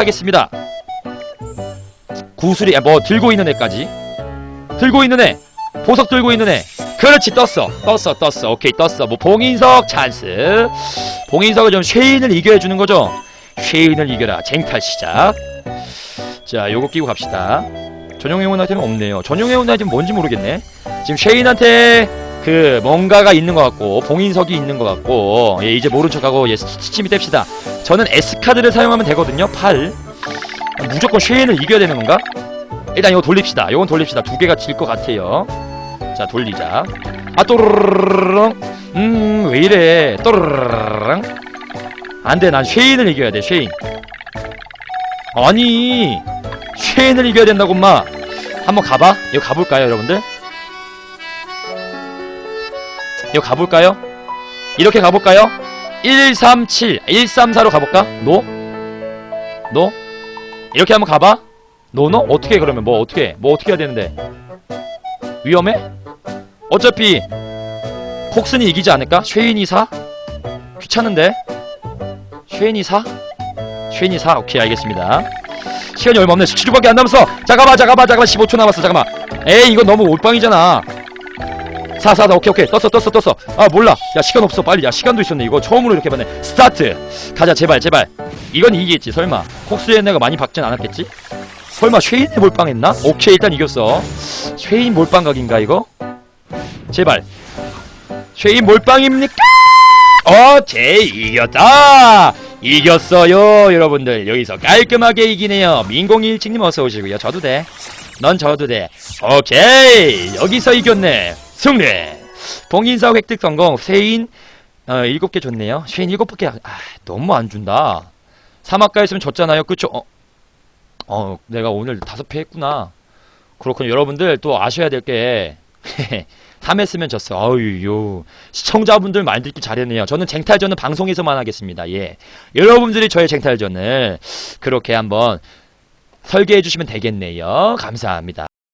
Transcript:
하겠습니다. 구슬이 아, 뭐 들고 있는 애까지. 들고 있는 애. 보석 들고 있는 애. 그렇지 떴어. 떴어 떴어. 오케이 떴어. 뭐 봉인석 찬스. 봉인석을 좀 쉐인을 이겨야 주는 거죠. 쉐인을 이겨라. 쟁탈 시작. 자 요거 끼고 갑시다. 전용 회원 아이템은 없네요. 전용 회원 아이템 뭔지 모르겠네. 지금 쉐인한테 그 뭔가가 있는 것 같고 봉인석이 있는 것 같고 예 이제 모른 척하고 예 스치미 뗍시다. 저는 S카드를 사용하면 되거든요 8 무조건 쉐인을 이겨야 되는 건가? 일단 이거 돌립시다. 이건 돌립시다. 두 개가 질 것 같아요. 자 돌리자. 아 또르르르릉. 음왜 이래. 또르르르릉. 안돼. 난 쉐인을 이겨야 돼 쉐인. 아니 쉐인을 이겨야 된다고 엄마. 한번 가봐. 이거 가볼까요 여러분들 이거 가볼까요 이렇게 가볼까요 137 134로 가볼까 노? 노? 이렇게 한번 가봐 노노? 어떻게 해, 그러면 뭐 어떻게 해? 뭐 어떻게 해야 되는데 위험해? 어차피 콕슨이 이기지 않을까? 쉐인이 사? 귀찮은데? 쉐인이 사? 쉐인이 사? 오케이 알겠습니다 시간이 얼마 없네 17초밖에 안 남았어 잠깐만 잠깐만 잠깐만 15초 남았어 잠깐만 에이 이거 너무 올빵이잖아 사사사 오케이 오케이. 떴어 떴어 떴어. 아 몰라. 야 시간 없어. 빨리. 야 시간도 있었네. 이거 처음으로 이렇게 봤네. 스타트. 가자 제발 제발. 이건 이기겠지 설마. 콕스의 내가 많이 박진 않았겠지? 설마 쉐인의 몰빵 했나? 오케이 일단 이겼어. 쉐인 몰빵각인가 이거? 제발. 쉐인 몰빵입니까? 어 제 이겼다. 이겼어요 여러분들. 여기서 깔끔하게 이기네요. 민공일칭님 어서 오시고요. 저도 돼 넌 저도 돼. 오케이. 여기서 이겼네 승리! 봉인사 획득 성공 쉐인 어, 7개 줬네요. 쉐인 7개 아 너무 안 준다. 사막가였으면 졌잖아요. 그쵸? 어, 어 내가 오늘 다섯 패 했구나. 그렇군요. 여러분들 또 아셔야 될 게 3했으면 졌어. 어유요 시청자분들 말 듣기 잘했네요. 저는 쟁탈전은 방송에서만 하겠습니다. 예. 여러분들이 저의 쟁탈전을 그렇게 한번 설계해 주시면 되겠네요. 감사합니다